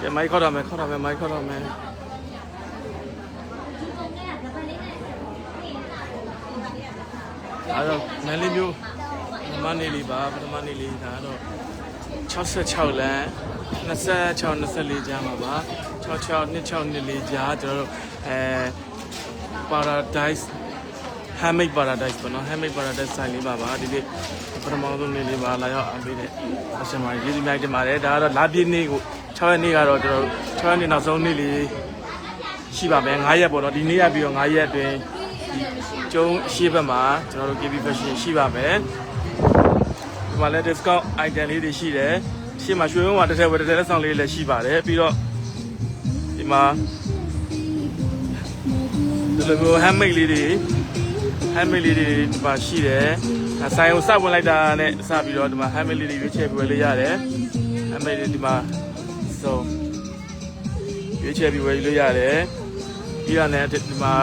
ကဲမိုက်ခောက်တော့မယ်ခောက်တော့မယ်မိုက်ခောက်တော့မယ်အဲ့တော့မန်လေးမျိုးပထမနေ့လေးပါပထမနေ့လေးဒါတော့66လမ်း26 24ကြားမှာပါ66 26 24ကြားကျွန်တော်တို့အဲ paradise handmade paradise ပေါ့နော် handmade paradise ဆိုင်လေးပါပါဒီနေ့ပထမဆုံးနေ့လေးပါလာရောက်အားပေးတဲ့အရှင်မကြီးကျေးဇူးများတင်ပါတယ်ဒါကတော့လာပြည့်နေ့ကို 6ရက်နေ့ကတော့ကျွန်တော်တို့6ရက်နေ့နောက်ဆုံးနေ့လေးရှိပါမယ်9ရက်ပေါ့နော်ဒီနေ့ရပြီးတော့9ရက်အတွင်းဒီကျုံအရှိဘက်မှာကျွန်တော်တို့ KB fashion ရှိပါမယ်ဒီမှာလည်း discount item လေးတွေရှိတယ်ရှေ့မှာရွှေဝင်းဝါတစ်ထည်ဝယ်တစ်ထည်လက်ဆောင်လေးလည်းရှိပါတယ်ပြီးတော့ဒီမှာဒီလိုမျိုး handmade လေးတွေ handmade လေးတွေဒီမှာရှိတယ်ဒါဆိုင်ကိုစဝင်လိုက်တာနဲ့စပြီးတော့ဒီမှာ handmade လေးတွေရွေးချယ်ပြီးဝယ်လို့ရတယ် handmade လေးဒီမှာ ဆိုရွေးချယ်ပြီးဝယ်လို့ရတယ်ပြီးတော့လည်းဒီမှာ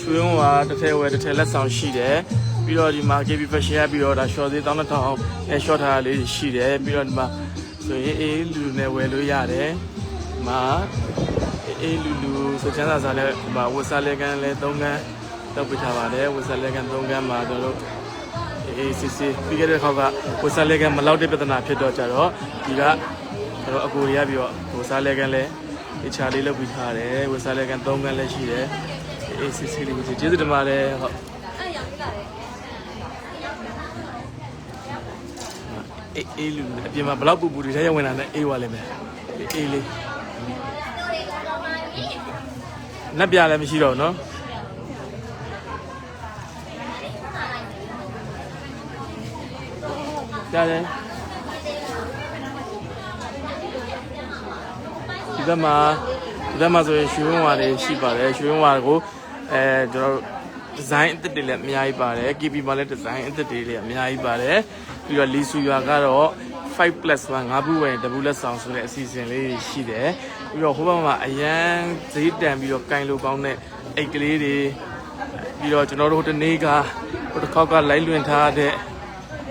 ရွှေဝန်းဝါတစ်ထည်ဝယ်တစ်ထည်လက်ဆောင်ရှိတယ်ပြီးတော့ဒီမှာ KB fashion ရပြီးတော့ဒါ short သေးတောင်းတဲ့ထောင်အဲ short ထားလေးရှိတယ်ပြီးတော့ဒီမှာဆိုရင်အေးလူလူနဲ့ဝယ်လို့ရတယ်ဒီမှာအေးလူလူဆိုချမ်းသာစားလဲဒီမှာဝတ်စားလဲကန်းလဲ၃ကန်းတော့ပြထားပါတယ်ဝတ်စားလဲကန်း၃ကန်းမှာကျွန်တော်တို့အေးစစ်စစ်ပြီးခဲ့တဲ့ခေါက်ကဝတ်စားလဲကန်းမလောက်တဲ့ပြဿနာဖြစ်တော့ကြတော့ဒီက ကျွန်တော်အကူရပြီးတော့ဝတ်စားလဲကန်းလဲဒီချာလေးလုပ်ပြီးထားတယ်ဝတ်စားလဲကန်း၃ကန်းလည်းရှိတယ်အေးစစ်စစ်လေးကိုကျေးဇူးတင်ပါတယ်ဟုတ်အေးအေးလူအပြင်မှာဘလောက်ပူပူတွေထဲရောက်ဝင်လာတဲ့အေးဝါလေးပဲအေးလေးနက်ပြလည်းမရှိတော့ဘူးနော်ကြားတယ် ဘက်မှာဒီဘက်မှာဆိုရင်ရွှေဝန်းဝါတွေရှိပါတယ်ရွှေဝန်းဝါကိုအဲကျွန်တော်တို့ဒီဇိုင်းအသစ်တွေလည်းအများကြီးပါတယ် KP မှာလည်းဒီဇိုင်းအသစ်တွေလည်းအများကြီးပါတယ်ပြီးတော့လီဆူရွာကတော့ 5+1 ငါးဘူးဝယ်တဘူးလက်ဆောင်ဆိုတဲ့အစီအစဉ်လေးရှိတယ်ပြီးတော့ဟိုဘက်မှာအရန်ဈေးတန်ပြီးတော့ကင်လိုကောင်းတဲ့အိတ်ကလေးတွေပြီးတော့ကျွန်တော်တို့ဒီနေ့ကဟိုတစ်ခေါက်ကလိုက်လွင်ထားတဲ့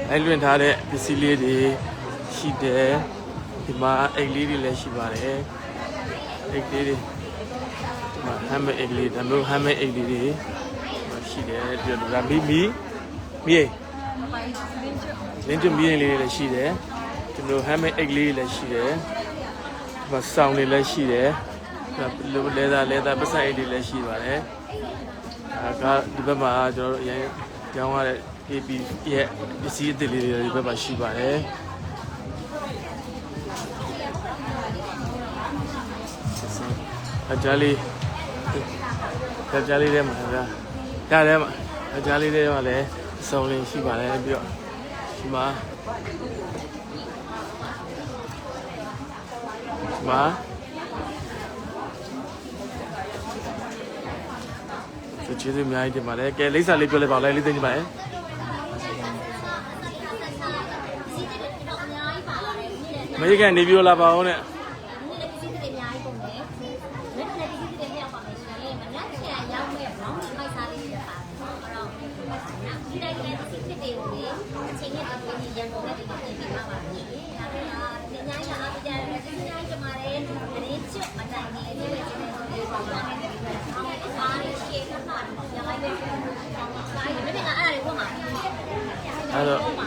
လိုက်လွင်ထားတဲ့ပစ္စည်းလေးတွေရှိတယ်ဒီမှာအိတ်လေးတွေလည်းရှိပါတယ် အိတ်လေးတွေဒီမှာဟမ်မဲအိတ်လေးဒါမျိုးဟမ်မဲအိတ်လေးတွေရှိတယ်ပြီးတော့ဒါမီမီမီလင်းတမီလေးတွေလည်းရှိတယ်ဒီလိုဟမ်မဲအိတ်လေးတွေလည်းရှိတယ်ဒီမှာဆောင်းတွေလည်းရှိတယ်ဒါလိုလဲသားလဲသားပစိုက်အိတ်တွေလည်းရှိပါတယ်ဒါကဒီဘက်မှာကျွန်တော်တို့အရင်ကြောင်းရတဲ့ AP ရဲ့ပစ္စည်းအသစ်လေးတွေဒီဘက်မှာရှိပါတယ် အကြလေးအကြလေးထဲမှာဗျာဒါထဲမှာအကြလေးထဲမှာလည်းအစုံလေးရှိပါတယ်ပြီးတော့ဒီမှာဒီမှာကျေးဇူးအများကြီးတင်ပါတယ်ကဲလိပ်စာလေးပြောလိုက်ပါဦးလိုက်လေးသိနေပါလေအ မေရိကန်နေပြည်တော်လာပါအောင်နဲ့အဲ့တော့